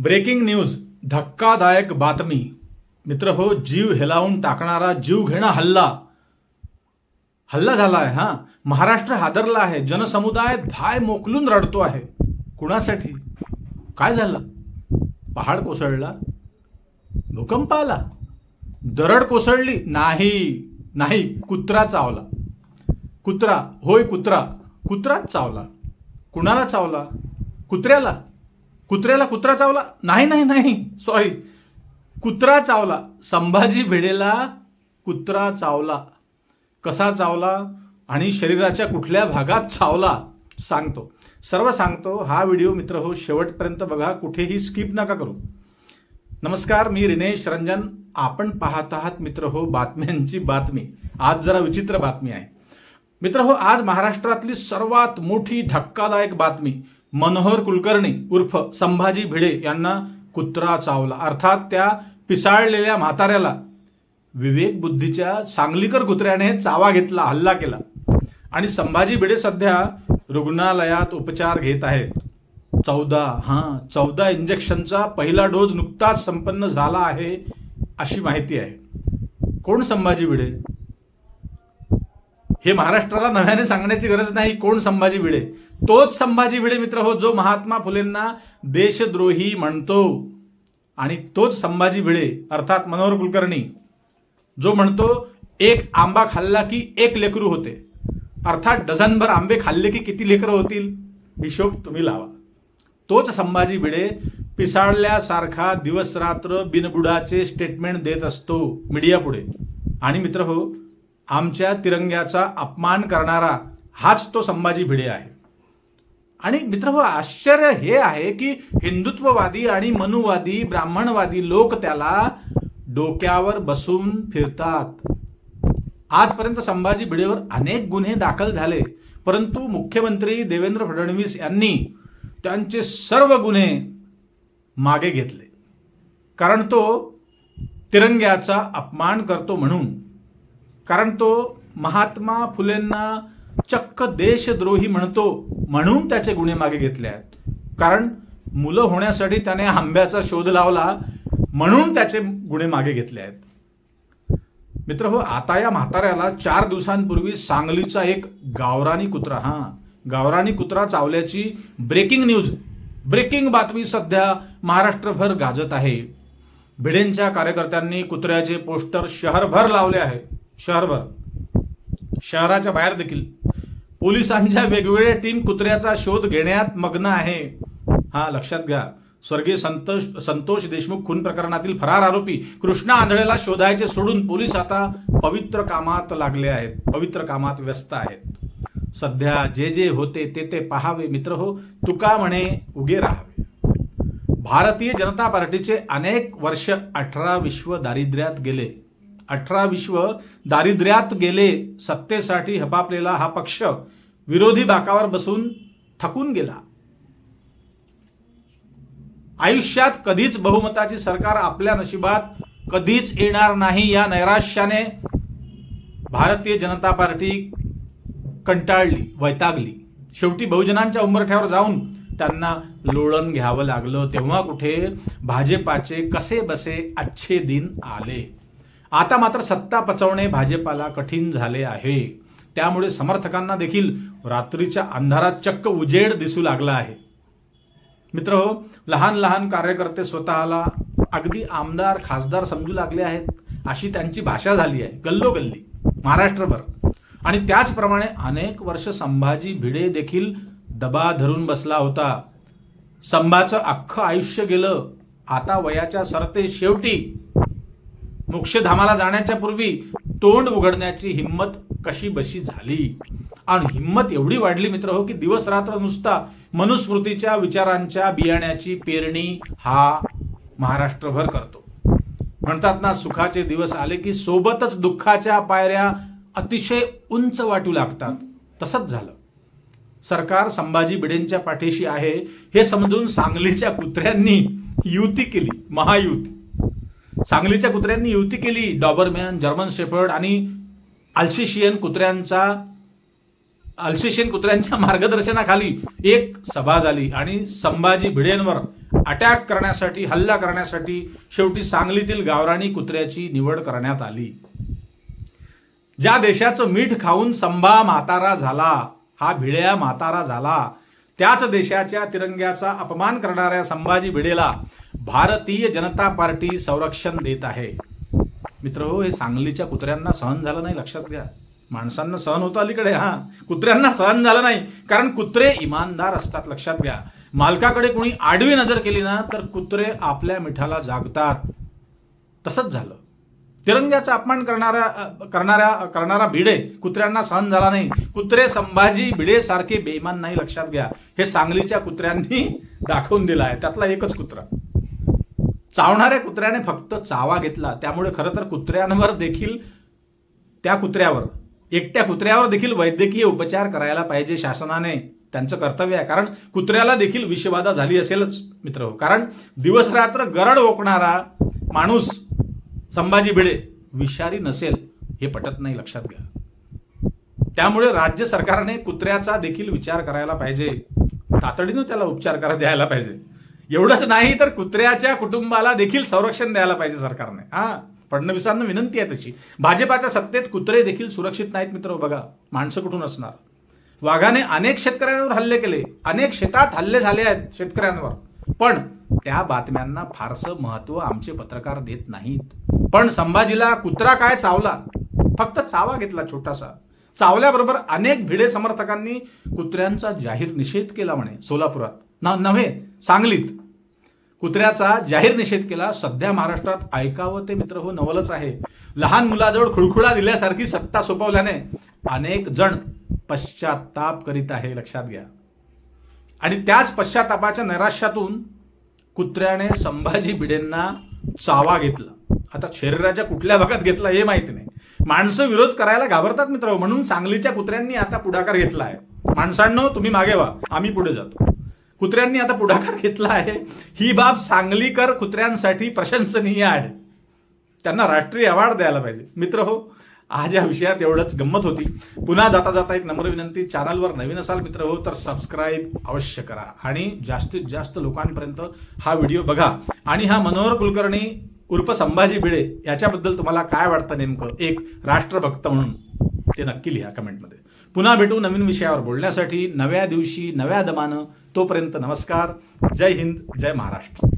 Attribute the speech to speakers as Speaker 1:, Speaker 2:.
Speaker 1: Breaking news धक्कादायक बातमी. मित्र हो जीव हेलावून टाकणारा जीव घेणा हल्ला. हल्ला झाला आहे हा. महाराष्ट्र हादरला आहे जनसमुदाय धाय मोकलून रडतो आहे. कुणासाठी? काय झालं? पहाड कोसळला? भूकंप आला? दरड कोसळली? नाही नाही. कुत्रा चावला. कुत्रा होय कुत्रा. कुत्राच चावला. कुणाला चावला? कुत्र्याला. कुत्र्याला कुत्रा चावला? नाही नाही नाही. सॉरी कुत्रा चावला. संभाजी भिडेला कुत्रा चावला. कसा चावला? आणि शरीराच्या कुठल्या भागात चावला? सांगतो. सर्व सांगतो हा व्हिडिओ मित्र हो शेवटपर्यंत बघा. कुठेही स्किप नका करू. नमस्कार मी रिनेश रंजन. आपण पाहत आहात मित्र हो बातम्यांची बातमी. आज जरा विचित्र बातमी आहे. मित्र हो आज महाराष्ट्रातली सर्वात मोठी धक्कादायक बातमी मनोहर कुलकर्णी उर्फ संभाजी भिडे यांना कुत्रा चावला. अर्थात त्या पिसाळलेल्या म्हाताऱ्याला विवेक बुद्धीच्या सांगलीकर कुत्र्याने चावा घेतला हल्ला केला. आणि संभाजी भिडे सध्या रुग्णालयात उपचार घेत आहेत. चौदा हां चौदा इंजेक्शनचा पहिला डोस नुकताच संपन्न झाला आहे अशी माहिती आहे. कोण संभाजी भिडे? हे महाराष्ट्राला नव्याने सांगण्याची गरज नाही. कोण संभाजी भिडे? तोच संभाजी भिडे मित्र हो जो महात्मा फुलेंना देशद्रोही म्हणतो. आणि तोच संभाजी भिडे अर्थात मनोहर कुलकर्णी जो म्हणतो एक आंबा खाल्ला की एक लेकरू होते. अर्थात डझनभर आंबे खाल्ले की किती लेकरं होतील? हिशोब तुम्ही लावा. तोच संभाजी भिडे पिसाळल्यासारखा दिवस रात्र बिनबुडाचे स्टेटमेंट देत असतो मीडियापुढे. आणि मित्र हो आमच्या तिरंग्याचा अपमान करणारा हाच तो संभाजी भिडे आहे. आणि मित्र हो आश्चर्य हे आहे की हिंदुत्ववादी आणि मनुवादी ब्राह्मणवादी लोक त्याला डोक्यावर बसून फिरतात. आजपर्यंत संभाजी भिडेवर अनेक गुन्हे दाखल झाले परंतु मुख्यमंत्री देवेंद्र फडणवीस यांनी त्यांचे सर्व गुन्हे मागे घेतले. कारण तो तिरंग्याचा अपमान करतो म्हणून कारण तो महात्मा फुलेंना चक्क देशद्रोही म्हणतो म्हणून त्याचे गुन्हे मागे घेतले आहेत. कारण मुलं होण्यासाठी त्याने आंब्याचा शोध लावला म्हणून त्याचे गुन्हे मागे घेतले आहेत. मित्र हो आता या म्हाताऱ्याला चार दिवसांपूर्वी सांगलीचा एक गावरानी कुत्रा हा गावरानी कुत्रा चावल्याची ब्रेकिंग न्यूज ब्रेकिंग बातमी सध्या महाराष्ट्रभर गाजत आहे. भिडेंच्या कार्यकर्त्यांनी कुत्र्याचे पोस्टर शहरभर लावले आहे. शहरभर शहराच्या बाहेर देखील. पोलिसांच्या वेगवेगळ्या टीम कुत्र्याचा शोध घेण्यात मग्न आहे. हा लक्षात घ्या. स्वर्गीय संतोष संतोष देशमुख खून प्रकरणातील फरार आरोपी कृष्णा आंधळेला शोधायचे सोडून पोलीस आता पवित्र कामात लागले आहेत. पवित्र कामात व्यस्त आहेत. सध्या जे जे होते ते ते पहावे मित्र हो. तुका म्हणे उगे राहावे. भारतीय जनता पार्टीचे अनेक वर्ष अठरा विश्व दारिद्र्यात गेले. अठरा विश्व दारिद्र्यात गेले सत्तेसाठी हपापलेला हा पक्ष विरोधी बाकावर बसून थकून गेला. आयुष्यात कधीच बहुमताची सरकार आपल्या नशिबात कधीच येणार नाही या नैराश्याने भारतीय जनता पार्टी कंटाळली वैतागली. शेवटी बहुजनांच्या उंबरठ्यावर जाऊन त्यांना लोळण घ्यावं लागलं. तेव्हा कुठे भाजपाचे कसे बसे अच्छे दिन आले. आता मात्र सत्ता पचवणे भाजपाला कठीण झाले आहे. त्यामुळे समर्थकांना देखील रात्रीच्या अंधारात चक्क उजेड दिसू लागला आहे. मित्र हो लहान लहान कार्यकर्ते स्वतःला अगदी आमदार खासदार समजू लागले आहेत. अशी त्यांची भाषा झाली आहे गल्लोगल्ली महाराष्ट्रभर. आणि त्याचप्रमाणे अनेक वर्ष संभाजी भिडे देखील दबा धरून बसला होता. संभाचं अख्खं आयुष्य गेलं. आता वयाच्या सरते शेवटी मोक्षधामाला जाण्याच्या पूर्वी तोंड उघडण्याची हिंमत कशी बशी झाली? आणि हिंमत एवढी वाढली मित्र हो की दिवस रात्र नुसता मनुस्मृतीच्या विचारांच्या बियाण्याची पेरणी हा महाराष्ट्रभर करतो. म्हणतात ना सुखाचे दिवस आले की सोबतच दुःखाच्या पायऱ्या अतिशय उंच वाटू लागतात. तसंच झालं. सरकार संभाजी भिडेंच्या पाठीशी आहे हे समजून सांगलीच्या कुत्र्यांनी युती केली महायुती. सांगलीच्या कुत्र्यांनी युती केली. डॉबरमॅन जर्मन शेफर्ड आणि अल्शिशियन कुत्र्यांचा अल्शिशियन कुत्र्यांच्या मार्गदर्शनाखाली एक सभा झाली आणि संभाजी भिडेंवर अटॅक करण्यासाठी हल्ला करण्यासाठी शेवटी सांगलीतील गावराणी कुत्र्याची निवड करण्यात आली. ज्या देशाचं मीठ खाऊन संभा मातारा झाला हा भिड्या मातारा झाला त्याच देशाच्या तिरंग्याचा अपमान करणाऱ्या संभाजी भिडेला भारतीय जनता पार्टी संरक्षण देत आहे. मित्र हो हे सांगलीच्या कुत्र्यांना सहन झालं नाही लक्षात घ्या. माणसांना सहन होतं अलीकडे हा. कुत्र्यांना सहन झालं नाही कारण कुत्रे इमानदार असतात लक्षात घ्या. मालकाकडे कोणी आडवी नजर केली ना तर कुत्रे आपल्या मिठाला जागतात. तसंच झालं. तिरंग्याचा अपमान करणाऱ्या करणाऱ्या करणारा भिडे कुत्र्यांना सहन झाला नाही. कुत्रे संभाजी भिडे सारखे बेईमान नाही लक्षात घ्या. हे सांगलीच्या कुत्र्यांनी दाखवून दिलं आहे. त्यातला एकच कुत्रा. चावणाऱ्या कुत्र्याने फक्त चावा घेतला. त्यामुळे खरं तर कुत्र्यांवर देखील त्या कुत्र्यावर एकट्या कुत्र्यावर देखील वैद्यकीय उपचार करायला पाहिजे शासनाने. त्यांचं कर्तव्य आहे. कारण कुत्र्याला देखील विषबाधा झाली असेलच मित्र कारण दिवस रात्र गरड ओकणारा माणूस संभाजी भिडे विषारी नसेल हे पटत नाही लक्षात घ्या. त्यामुळे राज्य सरकारने कुत्र्याचा देखील विचार करायला पाहिजे. तातडीनं त्याला उपचार करा द्यायला पाहिजे. एवढंच नाही तर कुत्र्याच्या कुटुंबाला देखील संरक्षण द्यायला पाहिजे सरकारने. हा फडणवीसांना विनंती आहे तशी. भाजपाच्या सत्तेत कुत्रे देखील सुरक्षित नाहीत मित्र बघा माणसं कुठून असणार? वाघाने अनेक शेतकऱ्यांवर हल्ले केले. अनेक शेतात हल्ले झाले आहेत शेतकऱ्यांवर. पण त्या बातम्यांना फारसं महत्त्व आमचे पत्रकार देत नाहीत. पण संभाजीला कुत्रा काय चावला? फक्त चावा घेतला छोटासा. चावल्याबरोबर अनेक भिडे समर्थकांनी कुत्र्यांचा जाहीर निषेध केला म्हणे सोलापुरात. नव्हे सांगलीत. कुत्र्याचा जाहीर निषेध केला सध्या महाराष्ट्रात ऐकावं ते मित्र हो नवलच आहे. लहान मुलाजवळ खुळखुळा दिल्यासारखी सत्ता सोपवल्याने अनेक जण पश्चाताप करीत आहे लक्षात घ्या. आणि त्याच पश्चातापाच्या नैराश्यातून कुत्र्याने संभाजी भिडेंना चावा घेतला. आता शरीराच्या कुठल्या भागात घेतला हे माहीत नाही. माणसं विरोध करायला घाबरतात मित्र म्हणून सांगलीच्या कुत्र्यांनी आता पुढाकार घेतला आहे. माणसांनो तुम्ही मागे व्हा आम्ही पुढे जातो. कुत्र्यांनी आता पुढाकार घेतला आहे. ही बाब सांगलीकर कुत्र्यांसाठी प्रशंसनीय आहे. त्यांना राष्ट्रीय अवॉर्ड द्यायला पाहिजे. मित्र हो आज या विषयात एवढंच गंमत होती. पुन्हा जाता जाता एक नम्र विनंती चॅनलवर नवीन असाल मित्र हो तर सबस्क्राईब अवश्य करा. आणि जास्तीत जास्त लोकांपर्यंत हा व्हिडिओ बघा. आणि हा मनोहर कुलकर्णी उर्फ संभाजी भिडे याच्याबद्दल तुम्हाला काय वाटतं नेमकं? एक राष्ट्रभक्त म्हणून. ते नक्की लिहा कमेंटमध्ये. पुन्हा भेटू नवीन विषयावर बोलण्यासाठी. नव्या दिवशी नव्या दमानं. तोपर्यंत नमस्कार. जय हिंद जय महाराष्ट्र.